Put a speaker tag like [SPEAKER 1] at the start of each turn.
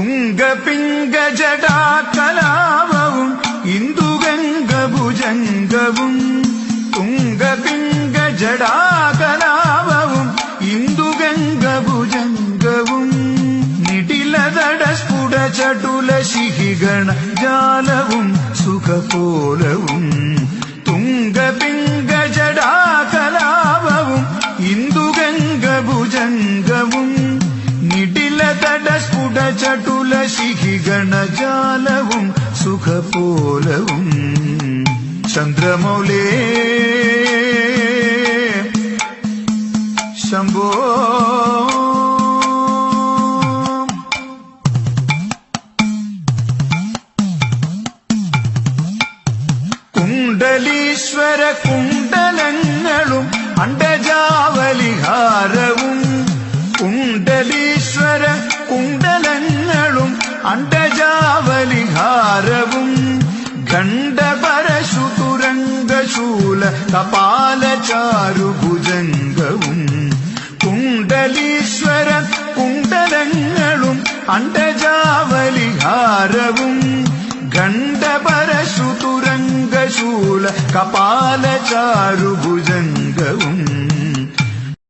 [SPEAKER 1] തുംഗപിംഗജടാകലാപവും ഇന്ദുഗംഗഭുജംഗവും. തുംഗപിംഗജടാകലാപവും ഇന്ദുഗംഗഭുജംഗവും. നിടിലതട സ്ഫുട ചടുല ശിഹിഗണ ജാലവും സുഖപോലവും തുംഗപിംഗജടാകലാപവും ഇന്ദുഗംഗഭുജംഗവും. ശിഹിഗണജാലവും സുഖപോലവും ചന്ദ്രമൗലേ. ശംഭോ. കുണ്ടലീശ്വര കുണ്ടലങ്ങളും അണ്ടജാവലിഹാരവും. കുണ്ടലീശ്വര കുണ്ടലങ്ങളും അണ്ടജാവലിഹാരവും ഖണ്ഡപരശുതുരംഗശൂല കപാലചാരുഭുജംഗവും കുണ്ടലീശ്വര കുണ്ടലങ്ങളും അണ്ടജാവലിഹാരവും ഖണ്ഡപരശുതുരംഗശൂല കപാലചാരുഭുജംഗവും